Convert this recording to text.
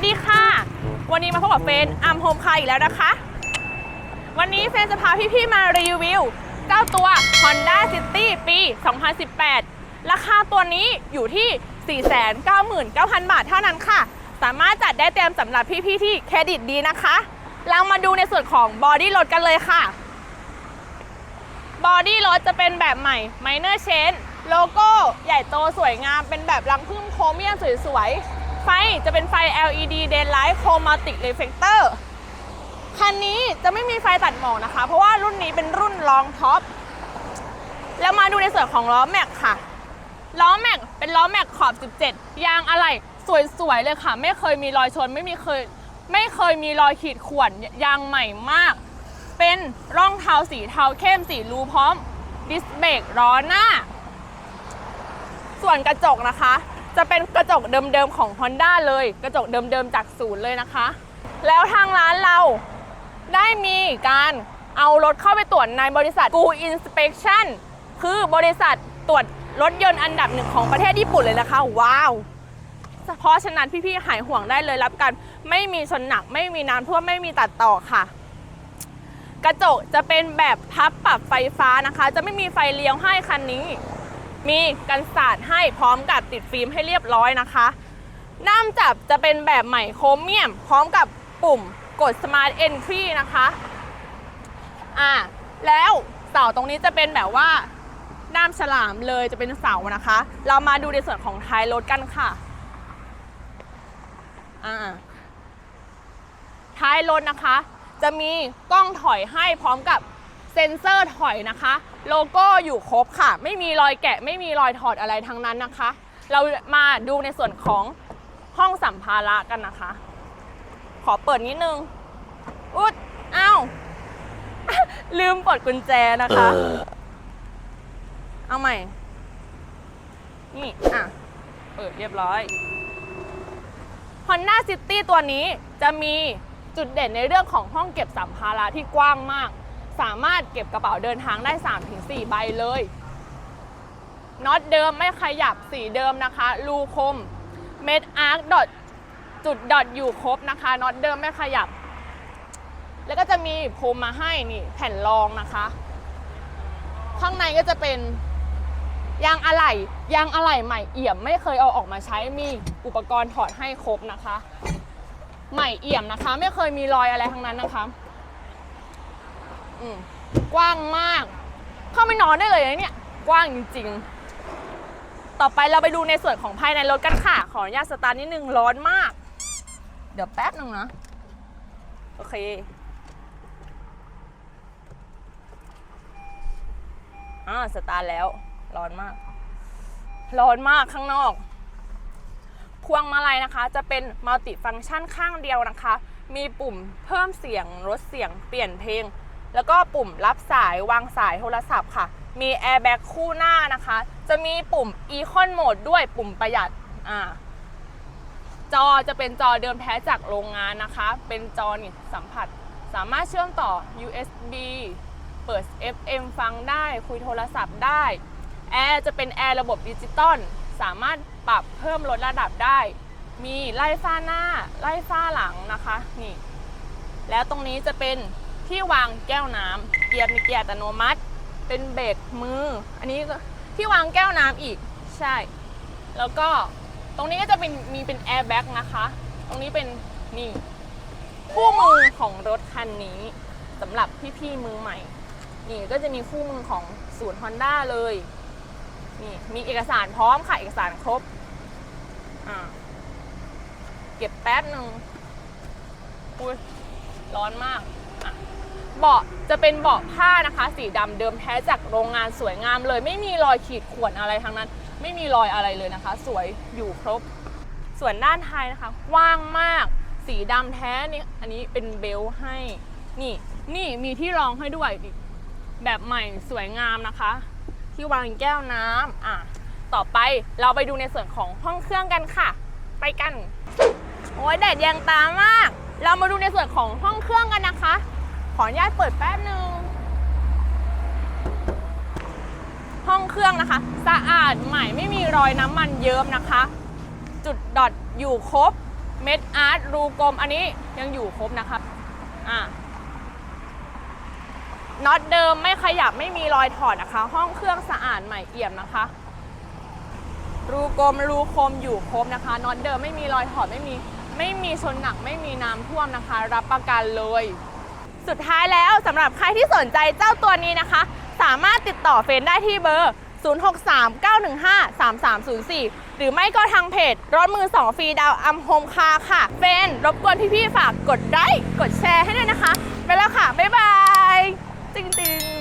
วันนี้มาพบกับเฟนอัมโฮมคาอีกแล้วนะคะ วันนี้เฟนจะพาพี่ๆมารีวิว เจ้าตัว Honda City ปี 2018 ราคาตัวนี้อยู่ที่ 499,000 บาทเท่านั้นค่ะ สามารถจัดได้เต็มสำหรับพี่ๆที่เครดิตดีนะคะ เรามาดูในส่วนของบอดี้รถกันเลยค่ะบอดี้รถจะเป็นแบบใหม่ Minor Change โลโก้ใหญ่โตสวยงามเป็นแบบรังพึ่งโครเมียมสวยๆ ไฟจะเป็นไฟ LED Daylight Chromatic Reflector คันนี้จะไม่มีไฟตัดหมอกนะคะ เพราะว่ารุ่นนี้เป็นรุ่นรองท็อป แล้วมาดูในส่วนของล้อแม็กค่ะ ล้อแม็กเป็นล้อแม็กขอบ 17 ยางอะไรสวยๆเลยค่ะ ไม่เคยมีรอยชน ไม่มีเคยไม่เคยมีรอยขีดข่วนยางใหม่มาก เป็นร่องเทาสีเทาเข้มสีรูพร้อมดิสเบรกล้อหน้า ส่วนกระจกนะคะ จะเป็นกระจกเดิมๆของ Honda เลย กระจกเดิมๆจากศูนย์เลยนะคะ แล้วทางร้านเราได้มีการเอารถเข้าไปตรวจในบริษัท Go Inspection คือบริษัทตรวจรถยนต์อันดับหนึ่งของประเทศญี่ปุ่นเลยนะคะ ว้าว เพราะฉะนั้นพี่ๆหายห่วงได้เลยรับกัน ไม่มีชนหนักไม่มีน้ำท่วมไม่มีตัดต่อค่ะ กระจกจะเป็นแบบพับปรับไฟฟ้านะคะ จะไม่มีไฟเลี้ยวให้คันนี้ มีกันสาดให้พร้อมกับติดฟิล์มให้เรียบร้อยนะคะด้ามจับจะเป็นแบบใหม่โครเมียม พร้อมกับปุ่มกด Smart Entry นะคะอ่าแล้วเสาตรงนี้จะเป็นแบบว่าด้ามฉลามเลยจะเป็นเสานะคะ เรามาดูในส่วนของท้ายรถกันค่ะอ่าท้ายรถนะคะ จะมีกล้องถอยให้พร้อมกับ เซ็นเซอร์ถอยนะคะ โลโก้อยู่ครบค่ะ ไม่มีรอยแกะไม่มีรอยถอดอะไรทั้งนั้นนะคะ เรามาดูในส่วนของห้องสัมภาระกันนะคะ ขอเปิดนิดนึง อุ๊ดอ้าว ลืมปลดกุญแจนะคะ เอาใหม่ นี่ อะ เปิดเรียบร้อย Honda City ตัวนี้จะมีจุดเด่นในเรื่องของห้องเก็บสัมภาระที่กว้างมาก สามารถเก็บกระเป๋าเดินทางได้ 3-4 ใบเลยน็อตเดิมไม่ขยับสีเดิมนะคะ รูคมเม็ดอาร์คดอทจุดดอทอยู่ครบนะคะน็อตเดิมไม่ขยับ แล้วก็จะมีพรมมาให้นี่แผ่นรองนะคะ ข้างในก็จะเป็นยางอะไหล่ยางอะไหล่ใหม่เอี่ยมไม่เคยเอาออกมาใช้มีอุปกรณ์ถอดให้ครบนะคะ ใหม่เอี่ยมนะคะ ไม่เคยมีรอยอะไรทั้งนั้นนะคะ อืมกว้างมาก เข้าไปนอนได้เลยนะเนี่ย กว้างจริง ๆ ต่อไปเราไปดูในส่วนของภายในรถกันค่ะ ขออนุญาตสตาร์ทนิดนึงร้อนมาก เดี๋ยวแป๊บนึงนะ โอเคอ่าสตาร์ทแล้ว ร้อนมาก ร้อนมากข้างนอกพวงมาลัยนะคะ จะเป็นมัลติฟังก์ชันข้างเดียวนะคะ มีปุ่มเพิ่มเสียงลดเสียงเปลี่ยนเพลง แล้วก็ปุ่มรับสายวางสายโทรศัพท์ค่ะ มีแอร์แบ็กคู่หน้านะคะ จะมีปุ่ม Econ Mode ด้วยปุ่มประหยัดอ่าจอจะเป็นจอเดิมแท้จากโรงงานนะคะ เป็นจอนี่สัมผัส สามารถเชื่อมต่อ USB เปิด FM ฟังได้ คุยโทรศัพท์ได้ แอร์จะเป็นแอร์ระบบดิจิตอล สามารถปรับเพิ่มลดระดับได้ มีไล่ฟ้าหน้า ไล่ฟ้าหลังนะคะ นี่ แล้วตรงนี้จะเป็น ที่วางแก้วน้ำเกียร์มีเกียร์อัตโนมัติ เป็นเบรกมือ อันนี้ก็ที่วางแก้วน้ำอีกใช่ แล้วก็ตรงนี้ก็จะเป็นมีเป็นแอร์แบ็กนะคะ ตรงนี้เป็นนี่คู่มือของรถคันนี้สำหรับพี่ๆมือใหม่ นี่ก็จะมีคู่มือของศูนย์ Honda เลย นี่มีเอกสารพร้อมค่ะ เอกสารครบ อ่า เก็บแป๊บหนึ่งอุ้ยร้อนมาก เบาะจะเป็นเบาะผ้านะคะ สีดำเดิมแท้จากโรงงานสวยงามเลย ไม่มีรอยขีดข่วนอะไรทั้งนั้น ไม่มีรอยอะไรเลยนะคะ สวยอยู่ครบ ส่วนด้านท้ายนะคะกว้างมาก สีดำแท้นี่อันนี้เป็นเบลให้นี่นี่มีที่รองให้ด้วยแบบใหม่สวยงามนะคะ ที่วางแก้วน้ำอะต่อไปเราไปดูในส่วนของห้องเครื่องกันค่ะ ไปกัน โอ้ยแดดแยงตามาก เรามาดูในส่วนของห้องเครื่องกันนะคะ ขออนุญาตเปิดแป๊บนึง ห้องเครื่องนะคะ สะอาดใหม่ไม่มีรอยน้ำมันเยิ้มนะคะ จุดดอทอยู่ครบ เม็ดอาร์ตรูกลมอันนี้ยังอยู่ครบนะคะอะน็อตเดิมไม่ขยับไม่มีรอยถอดนะคะ ห้องเครื่องสะอาดใหม่เอี่ยมนะคะ รูกลมรูคมอยู่ครบนะคะน็อตเดิมไม่มีรอยถอดไม่มี ไม่มีชนหนักไม่มีน้ำท่วมนะคะ รับประกันเลย สุดท้ายแล้วสำหรับใครที่สนใจเจ้าตัวนี้นะคะ สามารถติดต่อเฟนได้ที่เบอร์ 0639153304 หรือไม่ก็ทางเพจรถมือ2ฟรีดาวอัมโฮมคาค่ะ เฟนรบกวนพี่ๆฝากกดไลค์กดแชร์ให้ด้วยนะคะ ไปแล้วค่ะ บ๊ายบาย จริงๆ